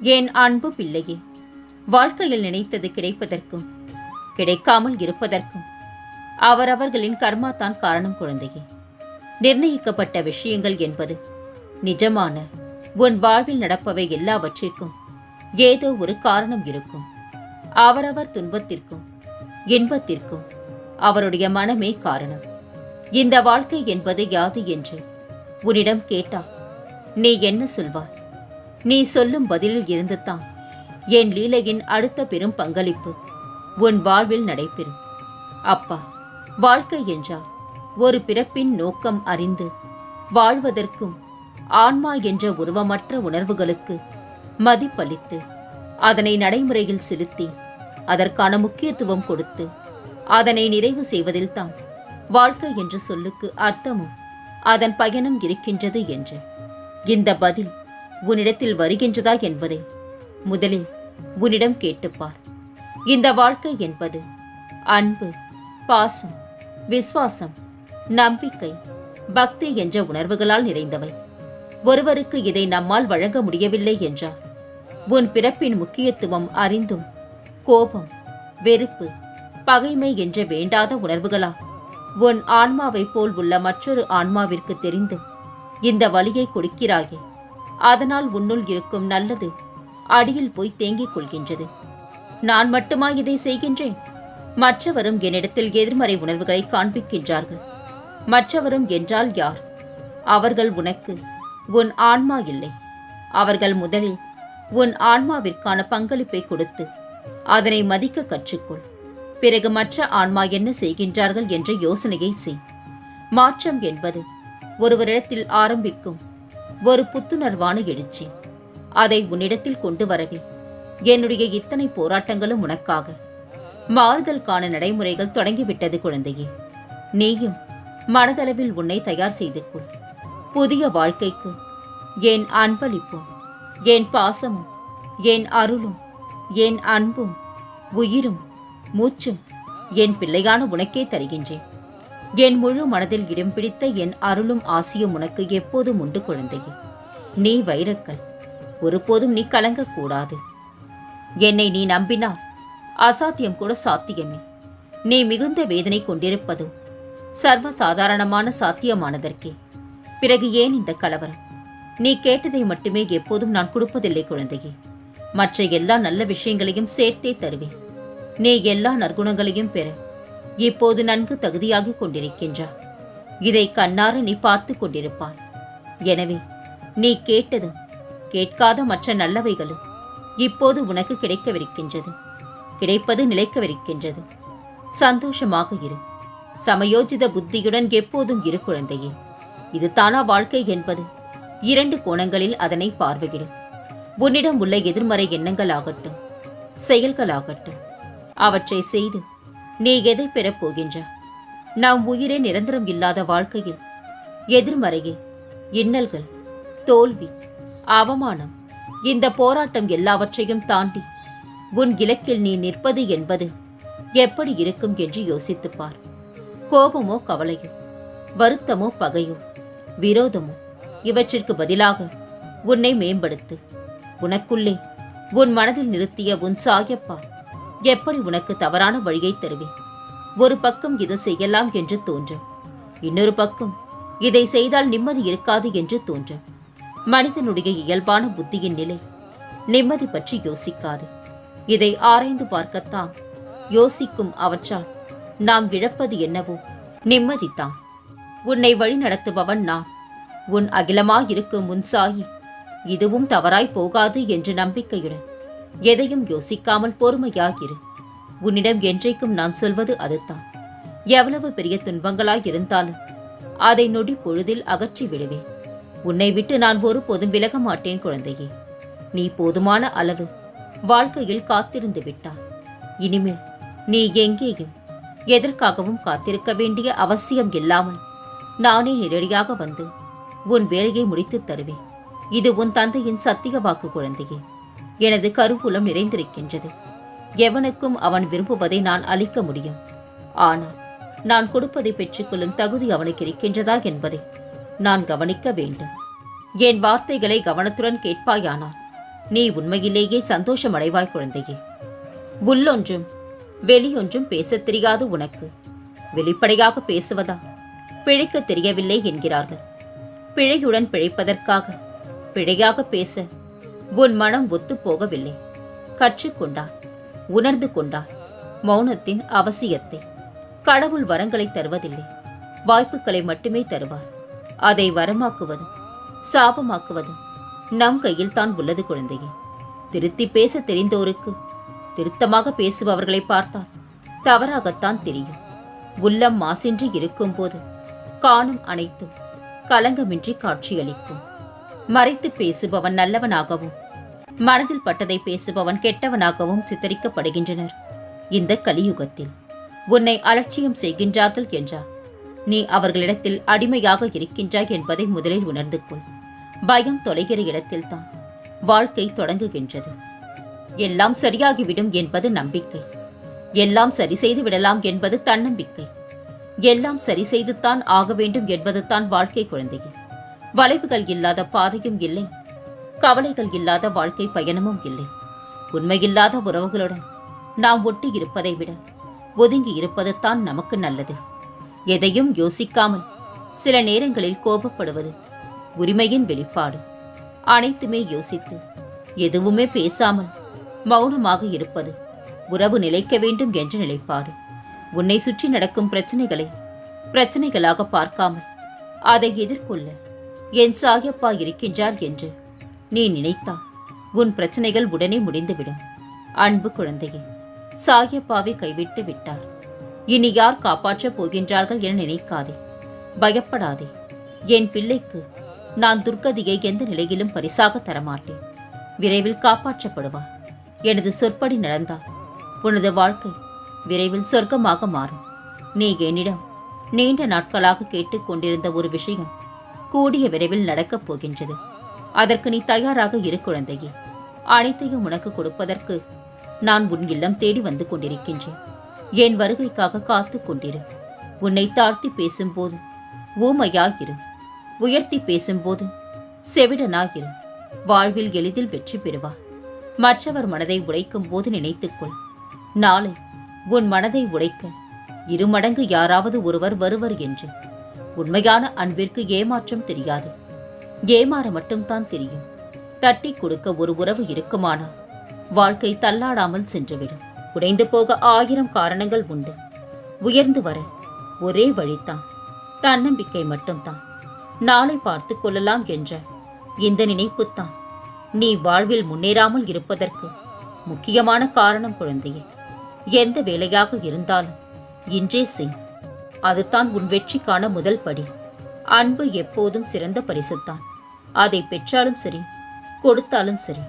என் அன்பு பிள்ளையே? வாழ்க்கையில் நினைத்தது கிடைப்பதற்கும் கிடைக்காமல் இருப்பதற்கும் அவரவர்களின் கர்மா தான் காரணம் குழந்தையே. நிர்ணயிக்கப்பட்ட விஷயங்கள் என்பது நிஜமான உன் வாழ்வில் நடப்பவை எல்லாவற்றிற்கும் ஏதோ ஒரு காரணம் இருக்கும். அவரவர் துன்பத்திற்கும் இன்பத்திற்கும் அவருடைய மனமே காரணம். இந்த வாழ்க்கை என்பது யாது என்று உன்னிடம் கேட்டா நீ என்ன சொல்வார் நீ சொல்லும் பதிலில் இருந்துதான் என் லீலையின் அடுத்த பெரும் பங்களிப்பு உன் வாழ்வில் நடைபெறும். அப்பா வாழ்க்கை என்றால் ஒரு பிறப்பின் நோக்கம் அறிந்து வாழ்வதற்கும் ஆன்மா என்ற உருவமற்ற உணர்வுகளுக்கு மதிப்பளித்து அதனை நடைமுறையில் செலுத்தி அதற்கான முக்கியத்துவம் கொடுத்து அதனை நிறைவு செய்வதில்தான் வாழ்க்கை என்ற சொல்லுக்கு அர்த்தமும் அதன் பயனும் இருக்கின்றது என்று. இந்த பதில் உன்னிடத்தில் வருகின்றதா என்பதை முதலில் உன்னிடம் கேட்டுப்பார். இந்த வாழ்க்கை என்பது அன்பு பாசம் விசுவாசம் நம்பிக்கை பக்தி என்ற உணர்வுகளால் நிறைந்தவை. ஒருவருக்கு இதை நம்மால் வழங்க முடியவில்லை என்றார் உன் பிறப்பின் முக்கியத்துவம் அறிந்தும் கோபம் வெறுப்பு பகைமை என்ற வேண்டாத உணர்வுகளால் உன் ஆன்மாவைப் போல் உள்ள மற்றொரு ஆன்மாவிற்கு தெரிந்தும் இந்த வழியை கொடுக்கிறாயே. அதனால் உன்னுள் இருக்கும் நல்லது அடியில் போய் தேங்கிக் கொள்கின்றது. நான் மட்டுமா இதை செய்கின்றேன்? மற்றவரும் என்னிடத்தில் எதிர்மறை உணர்வுகளை காண்பிக்கின்றார்கள். மற்றவரும் என்றால் யார்? அவர்கள் உனக்கு உன் ஆன்மா இல்லை. அவர்கள் முதலில் உன் ஆன்மாவிற்கான பங்களிப்பை கொடுத்து அதனை மதிக்க கற்றுக்கொள். பிறகு மற்ற ஆன்மா என்ன செய்கின்றார்கள் என்ற யோசனையை செய். மாற்றம் என்பது ஒருவரிடத்தில் ஆரம்பிக்கும் ஒரு புத்துணர்வான எழுச்சி. அதை உன்னிடத்தில் கொண்டு வரவே என்னுடைய இத்தனை போராட்டங்களும் உனக்காக. மாறுதலுக்கான நடைமுறைகள் தொடங்கிவிட்டது குழந்தையே. நீயும் மனதளவில் உன்னை தயார் செய்து கொள் புதிய வாழ்க்கைக்கு என் அன்பளிப்பும் என் பாசமும் என் அருளும் என் அன்பும் உயிரும் மூச்சும் என் பிள்ளையான உனக்கே தருகின்றேன். என் முழு மனதில் இடம் பிடித்த என் அருளும் ஆசியும் உனக்கு எப்போதும் உண்டு குழந்தையே. நீ வைரக்கல். ஒருபோதும் நீ கலங்கக்கூடாது. என்னை நீ நம்பினால் அசாத்தியம் கூட சாத்தியமே. நீ மிகுந்த வேதனை கொண்டிருப்பதும் சர்வ சாதாரணமான சாத்தியமானதற்கே. பிறகு ஏன் இந்த கலவரம்? நீ கேட்டதை மட்டுமே எப்போதும் நான் கொடுப்பதில்லை குழந்தையே. மற்ற எல்லா நல்ல விஷயங்களையும் சேர்த்தே தருவேன். நீ எல்லா நற்குணங்களையும் பெற இப்போது நன்கு தகுதியாகிக் கொண்டிருக்கின்றா இதை கண்ணார நீ பார்த்து கொண்டிருப்பாய். எனவே நீ கேட்டதும் கேட்காத மற்ற நல்லவைகளும் இப்போது உனக்கு கிடைக்கவிருக்கின்றது. கிடைப்பது நிலைக்கவிருக்கின்றது. சந்தோஷமாக இரு. சமயோஜித புத்தியுடன் எப்போதும் இரு குழந்தையே. இது தானா வாழ்க்கை என்பது? இரண்டு கோணங்களில் அதனை பார்வையிடும் உன்னிடம் உள்ள எதிர்மறை எண்ணங்கள் ஆகட்டும் செயல்களாகட்டும் அவற்றை செய்து நீ எதை பெறப் போகின்ற? நாம் உயிரே நிரந்தரம் இல்லாத வாழ்க்கையில் எதிர்மறையே இன்னல்கள் தோல்வி அவமானம் இந்த போராட்டம் எல்லாவற்றையும் தாண்டி உன் இலக்கில் நீ நிற்பது என்பது எப்படி இருக்கும் என்று யோசித்துப் பார். கோபமோ கவலையோ வருத்தமோ பகையோ விரோதமோ இவற்றிற்கு பதிலாக உன்னை மேம்படுத்து. உனக்குள்ளே உன் மனதில் நிறுத்திய உன் சாயப்பா எப்படி உனக்கு தவறான வழியை தருவேன்? ஒரு பக்கம் இது செய்யலாம் என்று தோன்றும். இன்னொரு பக்கம் இதை செய்தால் நிம்மதி இருக்காது என்று தோன்றும். மனிதனுடைய இயல்பான புத்தியின் நிலை நிம்மதி பற்றி யோசிக்காது. இதை ஆராய்ந்து பார்க்கத்தான் யோசிக்கும் அவற்றால் நாம் இழப்பது என்னவோ நிம்மதித்தான் உன்னை வழி நடத்துபவன் நான். உன் அகிலமாயிருக்கும் முன்சாயி இதுவும் தவறாய் போகாது என்று நம்பிக்கையுடன் எதையும் யோசிக்காமல் பொறுமையாயிரு உன்னிடம் என்றைக்கும் நான் சொல்வது அதுதான். எவ்வளவு பெரிய துன்பங்களாய் இருந்தாலும் அதை நொடி பொழுதில் அகற்றி விடுவேன். உன்னை விட்டு நான் ஒருபோதும் விலக மாட்டேன் குழந்தையே. நீ போதுமான அளவு வாழ்க்கையில் காத்திருந்து விட்டாய். இனிமேல் நீ எங்கேயும் எதற்காகவும் காத்திருக்க வேண்டிய அவசியம் இல்லாமல் நானே நேரடியாக வந்து உன் வேலையை முடித்துத் தருவேன். இது உன் தந்தையின் சத்திய வாக்கு குழந்தையே. எனது கருவூலம் நிறைந்திருக்கின்றது. எவனுக்கும் அவன் விரும்புவதை நான் அளிக்க முடியும். ஆனால் நான் கொடுப்பதை பெற்றுக்கொள்ளும் தகுதி அவனுக்கு இருக்கின்றதா என்பதை நான் கவனிக்க வேண்டும். என் வார்த்தைகளை கவனத்துடன் கேட்பாயானால் நீ உண்மையிலேயே சந்தோஷம் அடைவாய் குழந்தையே. உள்ளொன்றும் வெளியொன்றும் பேசத் தெரியாது உனக்கு. வெளிப்படையாக பேசுவதா? பிழைக்க தெரியவில்லை என்கிறார்கள். பிழையுடன் பிழைப்பதற்காக பிழையாக பேச உன் மனம் ஒத்துப்போகவில்லை. கற்றுக்கொண்டார் உணர்ந்து கொண்டார் மௌனத்தின் அவசியத்தை. கடவுள் வரங்களை தருவதில்லை. வாய்ப்புகளை மட்டுமே தருவார். அதை வரமாக்குவதும் சாபமாக்குவதும் நம் கையில் தான் உள்ளது குழந்தையே. திருத்தி பேச தெரிந்தோருக்கு திருத்தமாக பேசுபவர்களை பார்த்தால் தவறாகத்தான் தெரியும். உள்ளம் மாசின்றி இருக்கும்போது காணும் அனைத்தும் கலங்கமின்றி காட்சியளிக்கும். மறைத்து பேசுபவன் நல்லவனாகவும் மனதில் பட்டதை பேசுபவன் கெட்டவனாகவும் சித்தரிக்கப்படுகின்றனர். இந்த கலியுகத்தில் உன்னை அலட்சியம் செய்கின்றார்கள் என்றார். நீ அவர்களிடத்தில் அடிமையாக இருக்கின்றாய் என்பதை முதலில் உணர்ந்து கொள். பயம் தொலைகிற இடத்தில்தான் வாழ்க்கை தொடங்குகின்றது. எல்லாம் சரியாகிவிடும் என்பது நம்பிக்கை. எல்லாம் சரி செய்து விடலாம் என்பது தன்னம்பிக்கை. எல்லாம் சரி செய்துத்தான் ஆக வேண்டும் என்பது தான் வாழ்க்கை குழந்தையே. வளைவுகள் இல்லாத பாதையும் இல்லை. கவலைகள் இல்லாத வாழ்க்கை பயணமும் இல்லை. உண்மையில்லாத உறவுகளுடன் நாம் ஒட்டி இருப்பதை விட ஒதுங்கி இருப்பது தான் நமக்கு நல்லது. எதையும் யோசிக்காமல் சில நேரங்களில் கோபப்படுவது உரிமையின் வெளிப்பாடு. அனைத்துமே யோசித்து எதுவுமே பேசாமல் மௌனமாக இருப்பது உறவு நிலைக்க வேண்டும் என்ற நிலைப்பாடு. உன்னை சுற்றி நடக்கும் பிரச்சனைகளை பிரச்சனைகளாக பார்க்காமல் அதை எதிர்கொள்ள என் சாயப்பா இருக்கின்றார் என்று. நீ நினைத்தால் உன் பிரச்சனைகள் உடனே முடிந்துவிடும். அன்பு குழந்தையே சாயப்பாவை கைவிட்டு விட்டார். இனி யார் காப்பாற்றப் போகின்றார்கள் என நினைக்காதே. பயப்படாதே. என் பிள்ளைக்கு நான் துர்கதியை எந்த நிலையிலும் பரிசாக தரமாட்டேன். விரைவில் காப்பாற்றப்படுவார் எனது சொற்படி நடந்தால் உனது வாழ்க்கை விரைவில் சொர்க்கமாக மாறும். நீ என்னிடம் நீண்ட நாட்களாக கேட்டுக்கொண்டிருந்த ஒரு விஷயம் கூடிய விரைவில் நடக்கப் போகின்றது. அதற்கு நீ தயாராக இரு குழந்தையே. அனைத்தையும் உனக்கு கொடுப்பதற்கு நான் உன் இல்லம் தேடி வந்து கொண்டிருக்கின்றேன். என் வருகைக்காக காத்துக் கொண்டிரு. உன்னை தாழ்த்தி பேசும்போது ஊமையாயிரு. உயர்த்தி பேசும்போது செவிடனாயிரு. வாழ்வில் எளிதில் வெற்றி பெறுவார் மற்றவர் மனதை உடைக்கும் போது நினைத்துக்கொள் நாளை உன் மனதை உடைக்க இருமடங்கு யாராவது ஒருவர் வருவர் என்று. உண்மையான அன்பிற்கு ஏமாற்றம் தெரியாது. ஏமாற மட்டும்தான் தெரியும். தட்டி கொடுக்க ஒரு உறவு இருக்குமானால் வாழ்க்கை தள்ளாடாமல் சென்றுவிடும். உடைந்து போக ஆயிரம் காரணங்கள் உண்டு. உயர்ந்து வர ஒரே வழிதான். தன்னம்பிக்கை மட்டும்தான். நாளை பார்த்து கொள்ளலாம் என்ற இந்த நினைப்புத்தான். நீ வாழ்வில் முன்னேறாமல் இருப்பதற்கு முக்கியமான காரணம் குழந்தையே. எந்த வேலையாக இருந்தாலும் இன்றே செய். அதுதான் உன் வெற்றிக்கான முதல் படி. அன்பு எப்போதும் சிறந்த பரிசுத்தான். அதை பெற்றாலும் சரி கொடுத்தாலும் சரி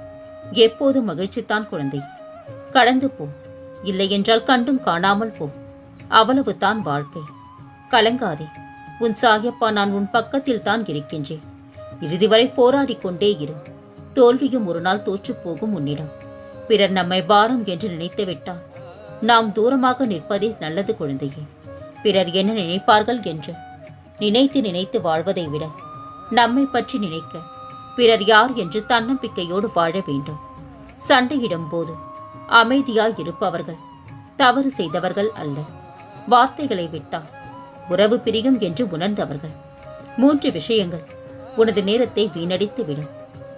எப்போதும் மகிழ்ச்சித்தான் குழந்தை. கடந்து போ இல்லையென்றால் கண்டும் காணாமல் போ. அவ்வளவுதான் வாழ்க்கை. கலங்காதே உன் சாகியப்பா நான் உன் பக்கத்தில் தான் இருக்கின்றேன். இறுதி வரை போராடி கொண்டே இரு. தோல்வியும் ஒரு நாள் தோற்றுப் போகும் உன்னிடம். பிறர் நம்மை பாரம் என்று நினைத்து விட்டால் நாம் தூரமாக நிற்பதே நல்லது குழந்தையே. பிறர் என்ன நினைப்பார்கள் என்று? நினைத்து நினைத்து வாழ்வதை விட நம்மை பற்றி நினைக்க பிறர் யார் என்று தன்னம்பிக்கையோடு வாழ வேண்டும். சண்டையிடும் போது அமைதியாய் இருப்பவர்கள் தவறு செய்தவர்கள் அல்ல. வார்த்தைகளை விட்டால் உறவு பிரியும் என்று உணர்ந்தவர்கள். மூன்று விஷயங்கள் உனது நேரத்தை வீணடித்து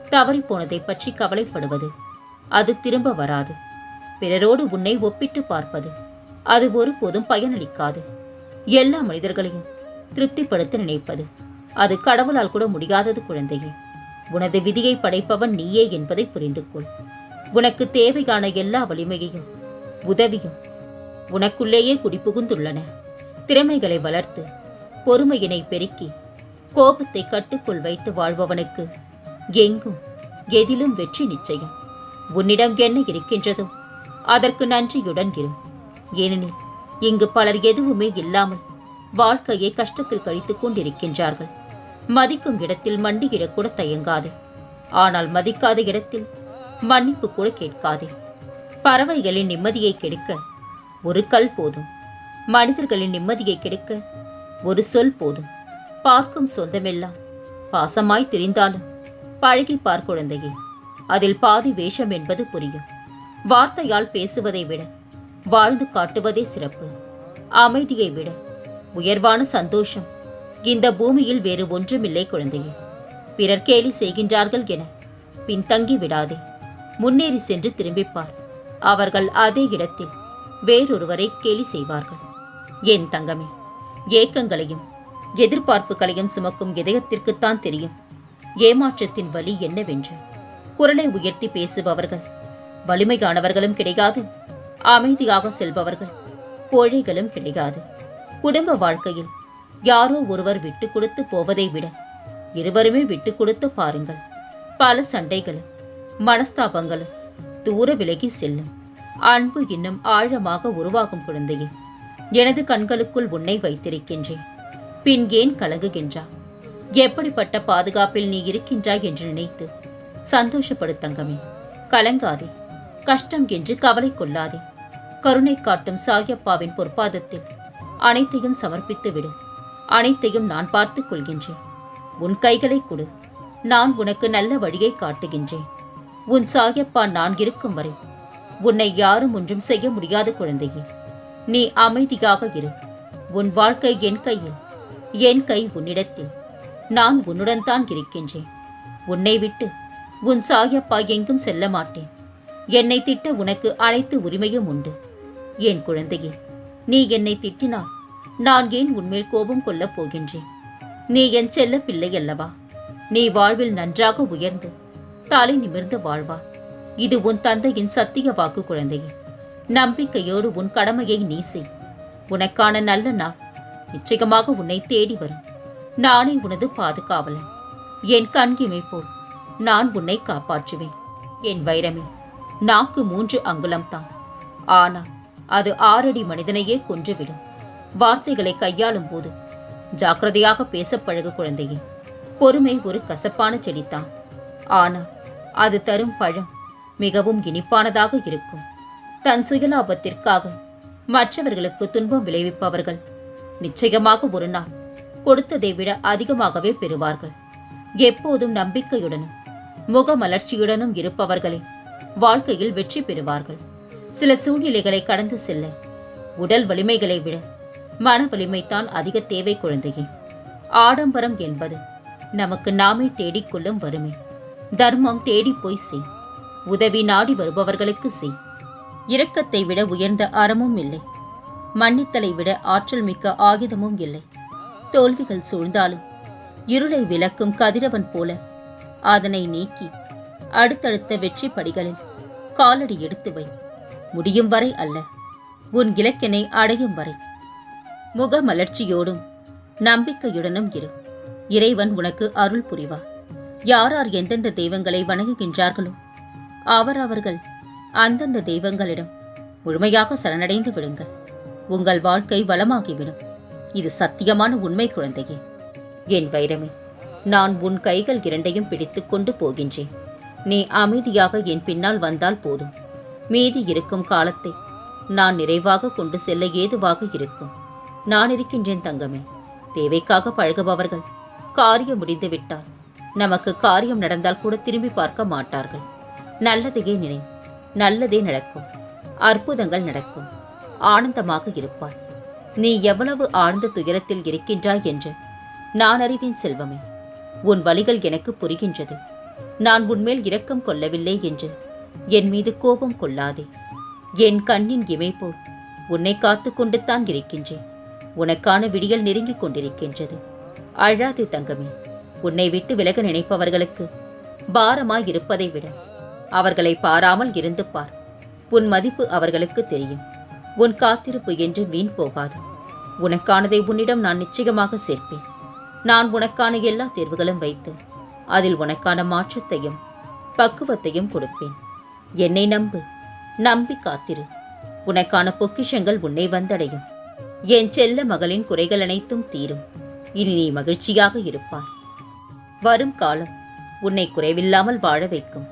தவறி போனதை பற்றி கவலைப்படுவது. அது திரும்ப வராது. பிறரோடு உன்னை ஒப்பிட்டு பார்ப்பது. அது ஒருபோதும் பயனளிக்காது. எல்லா மனிதர்களையும் திருப்திப்படுத்த நினைப்பது. அது கடவுளால் கூட முடியாதது குழந்தையே. உனது விதியை படைப்பவன் நீயே என்பதை புரிந்து கொள். உனக்கு தேவையான எல்லா வலிமையையும் உதவியும் உனக்குள்ளேயே குடிபுகுந்துள்ளன. திறமைகளை வளர்த்து பொறுமையினை பெருக்கி கோபத்தை கட்டுக்குள் வைத்து வாழ்பவனுக்கு எங்கும் எதிலும் வெற்றி நிச்சயம். உன்னிடம் என்ன இருக்கின்றதோ அதற்கு நன்றியுடன் இரு. ஏனெனில் இங்கு பலர் எதுவுமே இல்லாமல் வாழ்க்கையை கஷ்டத்தில் கழித்துக் கொண்டிருக்கின்றார்கள். மதிக்கும் இடத்தில் மண்டியிடக்கூட தயங்காதே. ஆனால் மதிக்காத இடத்தில் மன்னிப்பு கூட கேட்காதே. பறவைகளின் நிம்மதியை கெடுக்க ஒரு கல் போதும். மனிதர்களின் நிம்மதியை கெடுக்க ஒரு சொல் போதும். பார்க்கும் சொந்தமெல்லாம் பாசமாய் திரிந்தாலும் பழகி பார் குழந்தையே. அதில் பாதி வேஷம் என்பது புரியும். வார்த்தையால் பேசுவதை விட வாழ்ந்து காட்டுவதே சிறப்பு. அமைதியை விட உயர்வான சந்தோஷம். இந்த பூமியில் வேறு ஒன்றுமில்லை குழந்தையே. பிறர் கேலி செய்கின்றார்கள் என பின்தங்கி விடாதே. முன்னேறி சென்று திரும்பிப்பார். அவர்கள் அதே இடத்தில் வேறொருவரை கேலி செய்வார்கள். என் தங்கமே ஏக்கங்களையும் எதிர்பார்ப்புகளையும் சுமக்கும் இதயத்திற்குத்தான் தெரியும். ஏமாற்றத்தின் வலி என்னவென்று. குரலை உயர்த்தி பேசுபவர்கள் வலிமையானவர்களும் கிடையாது. அமைதியாக செல்பவர்கள். கோழைகளும் கிடையாது. குடும்ப வாழ்க்கையில் யாரோ ஒருவர் விட்டு கொடுத்து போவதை விட இருவருமே விட்டு கொடுத்து பாருங்கள். பல சண்டைகளும் மனஸ்தாபங்களும் தூர விலகி செல்லும். அன்பு இன்னும் ஆழமாக உருவாகும் குழந்தையே. எனது கண்களுக்குள் உன்னை வைத்திருக்கின்றேன். பின் ஏன் கலகுகின்றா எப்படிப்பட்ட பாதுகாப்பில் நீ இருக்கின்றாய் என்று நினைத்து சந்தோஷப்படு தங்கமே. கலங்காதே. கஷ்டம் என்று கவலை கொள்ளாதே. கருணை காட்டும் சாயப்பாவின் பொற்பாதத்தில் அனைத்தையும் சமர்ப்பித்து விடு அனைத்தையும் நான் பார்த்துக் கொள்கின்றேன். உன் கைகளை கொடு. நான் உனக்கு நல்ல வழியை காட்டுகின்றேன். உன் சாயப்பா நான் இருக்கும் வரை உன்னை யாரும் ஒன்றும் செய்ய முடியாத குழந்தையே நீ அமைதியாக இரு. உன் வாழ்க்கை என் கையில் என் கை உன்னிடத்தில். நான் உன்னுடன் தான் இருக்கின்றேன். உன்னை விட்டு உன் சாயப்பா எங்கும் செல்ல மாட்டேன். என்னை திட்ட உனக்கு அனைத்து உரிமையும் உண்டு. என் குழந்தையே நீ என்னை திட்டினால் நான் ஏன் உன்மேல் கோபம் கொள்ளப் போகின்றேன்? நீ என் செல்ல பிள்ளை அல்லவா? நீ வாழ்வில் நன்றாக உயர்ந்து தலை நிமிர்ந்து வாழ்வா. இது உன் தந்தையின் சத்திய வாக்கு குழந்தையே. நம்பிக்கையோடு உன் கடமையை நீ செய். உனக்கான நல்ல நாள் நிச்சயமாக உன்னை தேடி வரும். நானே உனது பாதுகாவலன். என் கண்கிமை போல் நான் உன்னை காப்பாற்றுவேன். என் வைரமே நாக்கு மூன்று அங்குலம்தான். ஆனால் அது ஆறடி மனிதனையே கொன்றுவிடும். வார்த்தைகளை கையாளும் போது ஜாக்கிரதையாக பேச பழகு குழந்தையே பொறுமை ஒரு கசப்பான செடிதான் ஆனால் அது தரும் பழம் மிகவும் இனிப்பானதாக இருக்கும். தன் சுயலாபத்திற்காக மற்றவர்களுக்கு துன்பம் விளைவிப்பவர்கள் நிச்சயமாக ஒரு நாள் கொடுத்ததை விட அதிகமாகவே பெறுவார்கள். எப்போதும் நம்பிக்கையுடனும் முகமலர்ச்சியுடனும் இருப்பவர்களே வாழ்க்கையில் வெற்றி பெறுவார்கள். சில சூழ்நிலைகளை கடந்து செல்ல உடல் வலிமைகளை விட மன வலிமைத்தான் அதிக தேவை குழந்தையே. ஆடம்பரம் என்பது நமக்கு நாமே தேடிக்கொள்ளும் வறுமை. தர்மம் தேடி போய் செய். உதவி நாடி வருபவர்களுக்கு செய். இரக்கத்தை விட உயர்ந்த அறமும் இல்லை. மன்னித்தலை விட ஆற்றல் மிக்க ஆயுதமும் இல்லை. தோல்விகள் சூழ்ந்தாலும் இருளை விளக்கும் கதிரவன் போல அதனை நீக்கி அடுத்தடுத்த வெற்றி படிகளில் காலடி எடுத்து வை. முடியும் வரை அல்ல உன் இலக்கினை அடையும் வரை. முகமலர்ச்சியோடும் நம்பிக்கையுடனும் இரு. இறைவன் உனக்கு அருள் புரிவார் யாரார் எந்தெந்த தெய்வங்களை வணங்குகின்றார்களோ அவர் அவர்கள் அந்தந்த தெய்வங்களிடம் முழுமையாக சரணடைந்து விடுங்கள். உங்கள் வாழ்க்கை வளமாகிவிடும். இது சத்தியமான உண்மை குழந்தையே. என் வைரமே நான் உன் கைகள் இரண்டையும் பிடித்துக் கொண்டு போகின்றேன். நீ அமைதியாக என் பின்னால் வந்தால் போதும். மீதி இருக்கும் காலத்தை நான் நிறைவாக கொண்டு செல்ல ஏதுவாக இருக்கும். நான் இருக்கின்றேன் தங்கமே. தேவைக்காக பழகுபவர்கள் காரியம் முடிந்து விட்டால் நமக்கு காரியம் நடந்தால் கூட திரும்பி பார்க்க மாட்டார்கள். நல்லதையே நினை நல்லதே நடக்கும். அற்புதங்கள் நடக்கும். ஆனந்தமாக இருப்பாய். நீ எவ்வளவு ஆழ்ந்த துயரத்தில் இருக்கின்றாய் என்று நான் அறிவேன் செல்வமே. உன் வழிகள் எனக்கு புரிகின்றது. நான் உன்மேல் இரக்கம் கொள்ளவில்லை என்று. என் மீது கோபம் கொள்ளாதே. என் கண்ணின் இமை போல் உன்னை காத்து கொண்டுத்தான் இருக்கின்றேன். உனக்கான விடியல் நெருங்கிக் கொண்டிருக்கின்றது. அழாதே தங்கமே. உன்னை விட்டு விலக நினைப்பவர்களுக்கு பாரமாய் இருப்பதை விட அவர்களை பாராமல் இருந்து பார். உன் மதிப்பு அவர்களுக்கு தெரியும். உன் காத்திருப்பு என்று வீண் போகாது. உனக்கானதை உன்னிடம் நான் நிச்சயமாக சேர்ப்பேன். நான் உனக்கான எல்லா தேர்வுகளும் வைத்து அதில் உனக்கான மாற்றத்தையும் பக்குவத்தையும் கொடுப்பேன். என்னை நம்பு நம்பி காத்திரு. உனக்கான பொக்கிஷங்கள் உன்னை வந்தடையும். என் செல்ல மகளின் குறைகள் அனைத்தும் தீரும். இனி நீ மகிழ்ச்சியாக இருப்பாய். வரும் காலம் உன்னை குறைவில்லாமல் வாழ வைக்கும்.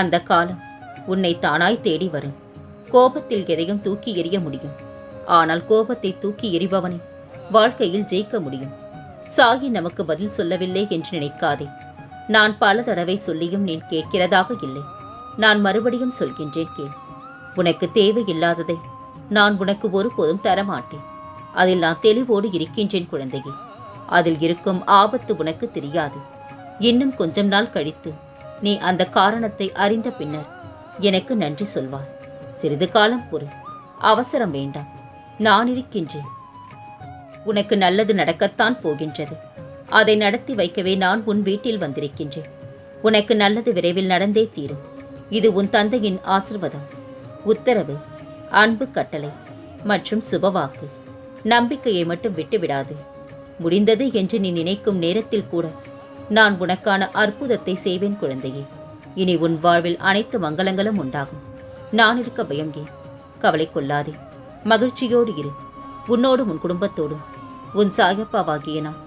அந்த காலம் உன்னை தானாய் தேடி வரும். கோபத்தில் எதையும் தூக்கி எறிய முடியும். ஆனால் கோபத்தை தூக்கி எறிபவனை வாழ்க்கையில் ஜெயிக்க முடியும். சாகி நமக்கு பதில் சொல்லவில்லை என்று நினைக்காதே. நான் பல தடவை சொல்லியும் நீ கேட்கிறதாக இல்லை. நான் மறுபடியும் சொல்கின்றேன் கேள். உனக்கு தேவையில்லாததை நான் உனக்கு ஒருபோதும் தரமாட்டேன். அதில் நான் தெளிவோடு இருக்கின்றேன் குழந்தையே. அதில் இருக்கும் ஆபத்து உனக்கு தெரியாது. இன்னும் கொஞ்சம் நாள் கழித்து நீ அந்த காரணத்தை அறிந்த பின்னர் எனக்கு நன்றி சொல்வாய். சிறிது காலம் பொறு. அவசரம் வேண்டாம். நான் இருக்கின்றேன். உனக்கு நல்லது நடக்கத்தான் போகின்றது. அதை நடத்தி வைக்கவே நான் உன் வீட்டில் வந்திருக்கின்றேன். உனக்கு நல்லது விரைவில் நடந்தே தீரும். இது உன் தந்தையின் ஆசிர்வாதம். உத்தரவு அன்பு கட்டளை மற்றும் சுபவாக்கு நம்பிக்கையை மட்டும் விட்டுவிடாது. முடிந்தது என்று நீ நினைக்கும் நேரத்தில் கூட நான் உனக்கான அற்புதத்தை செய்வேன் குழந்தையே. இனி உன் வாழ்வில் அனைத்து மங்களங்களும் உண்டாகும். நான் இருக்க பயங்கே. கவலை கொள்ளாதே. மகிழ்ச்சியோடு இரு. உன்னோடும் உன் குடும்பத்தோடும். உன் சாயப்பாவாகிய நான்